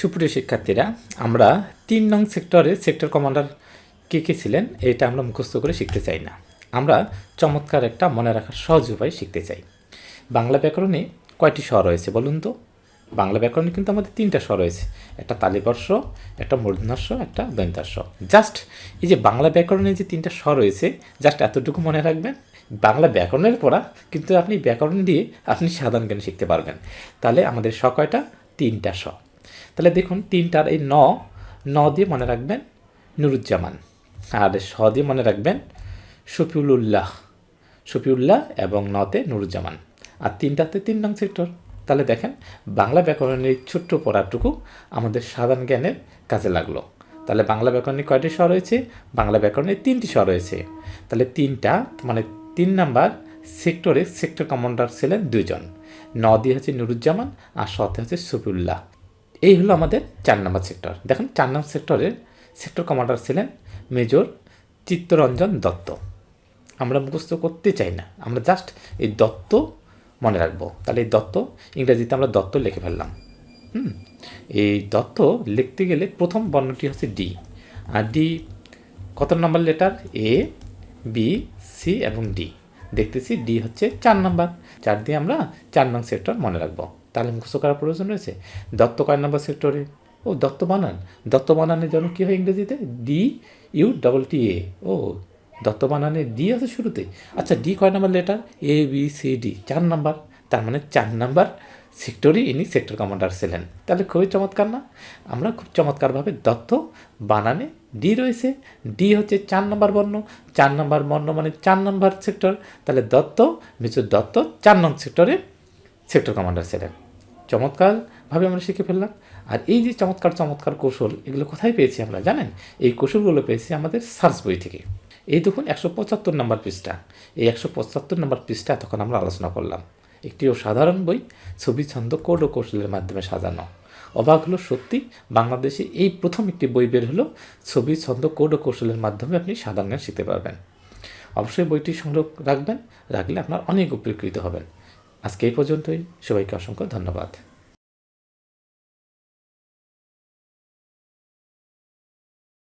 সুপ্রিয় শিক্ষার্থীরা, আমরা তিন নং সেক্টরে সেক্টর কমান্ডার কে কে ছিলেন, এটা আমরা মুখস্থ করে শিখতে চাই না। আমরা চমৎকার একটা মনে রাখার সহজ উপায় শিখতে চাই। বাংলা ব্যাকরণে কয়টি স্বর রয়েছে বলুন তো? বাংলা ব্যাকরণে কিন্তু আমাদের তিনটা স্বর রয়েছে, একটা তালিবর্ষ, একটা মূর্ধন্যাস্ব, একটা দন্তাস্ব। জাস্ট এই যে বাংলা ব্যাকরণে যে তিনটা স্বর রয়েছে জাস্ট এতটুকু মনে রাখবেন, বাংলা ব্যাকরণের পড়া কিন্তু আপনি ব্যাকরণ দিয়ে আপনি সাধারণ জ্ঞান শিখতে পারবেন। তাহলে আমাদের স কয়টা? তিনটা স তাহলে দেখুন, তিনটার এই ন ন দিয়ে মনে রাখবেন নুরুজ্জামান। আর স দিয়ে মনে রাখবেন শফিউল্লাহ শফিউল্লাহ এবং নতে নুরুজ্জামান। আর তিনটাতে তিন নং সেক্টর। তাহলে দেখেন, বাংলা ব্যাকরণের এই ছোট্ট পড়াটুকু আমাদের সাধারণ জ্ঞানের কাজে লাগল। তাহলে বাংলা ব্যাকরণে কয়টি স্বর রয়েছে? বাংলা ব্যাকরণে তিনটি স্বর রয়েছে। তাহলে তিনটা মানে তিন নাম্বার সেক্টরে সেক্টর কমান্ডার ছিলেন দুজন ন দিয়ে হচ্ছে নুরুজ্জামান, আর সতে হচ্ছে সফিউল্লাহ এই হলো আমাদের চার নম্বর সেক্টর দেখুন, চার নম্বর সেক্টরের সেক্টর কমান্ডার ছিলেন মেজর চিত্তরঞ্জন দত্ত। আমরা মুখস্থ করতে চাই না। আমরা জাস্ট এই দত্ত মনে রাখব। তাহলে এই দত্ত, ইংরেজিতে আমরা দত্ত লিখে ফেললাম। হুম? এই দত্ত লিখতে গেলে প্রথম বর্ণটি হচ্ছে ডি আর ডি কত নম্বর লেটার এ বি সি এবং ডি দেখতেছি ডি হচ্ছে চার নম্বর। চার দিয়ে আমরা চার নং সেক্টর মনে রাখব। তাহলে মুখস্থ করার প্রয়োজন রয়েছে? দত্ত কয় নম্বর সেক্টরে? ও, দত্ত বানান। দত্ত বানানের জন্য কী হয় ইংরেজিতে? D U double T A O, Dutta বানানে D আছে শুরুতে। আচ্ছা ডি কয় নম্বর letter A B C D চার নাম্বার। তার মানে চার নাম্বার সেক্টরই ইনি সেক্টর কমান্ডার ছিলেন। তাহলে খুবই চমৎকার না? আমরা খুব চমৎকারভাবে দত্ত বানানে ডি রয়েছে। ডি হচ্ছে চার নম্বর বর্ণ। চার নম্বর বর্ণ মানে চার নম্বর সেক্টর তাহলে দত্ত, মিস্টার দত্ত চার নং সেক্টরে সেক্টর কমান্ডার ছিলেন। চমৎকারভাবে আমরা শিখে ফেললাম। আর এই যে চমৎকার চমৎকার কৌশল, এগুলো কোথায় পেয়েছি আমরা জানেন? এই কৌশলগুলো পেয়েছি আমাদের সার্চ বই থেকে। এই দেখুন একশো পঁচাত্তর নম্বর পৃষ্ঠা। এই একশো পঁচাত্তর নম্বর পৃষ্ঠা তখন আমরা আলোচনা করলাম। একটি সাধারণ বই, ছবি, ছন্দ, কোড ও কৌশলের মাধ্যমে সাজানো। অবাক হলো সত্যি, বাংলাদেশে এই প্রথম একটি বই বের হলো, ছবি, ছন্দ, কোড ও কৌশলের মাধ্যমে আপনি সাধারণ শিখতে পারবেন। অবশ্যই বইটি সংগ্রহ রাখবেন, রাখলে আপনার অনেক উপকৃত হবেন। আজকে এই পর্যন্তই। সবাইকে অসংখ্য ধন্যবাদ।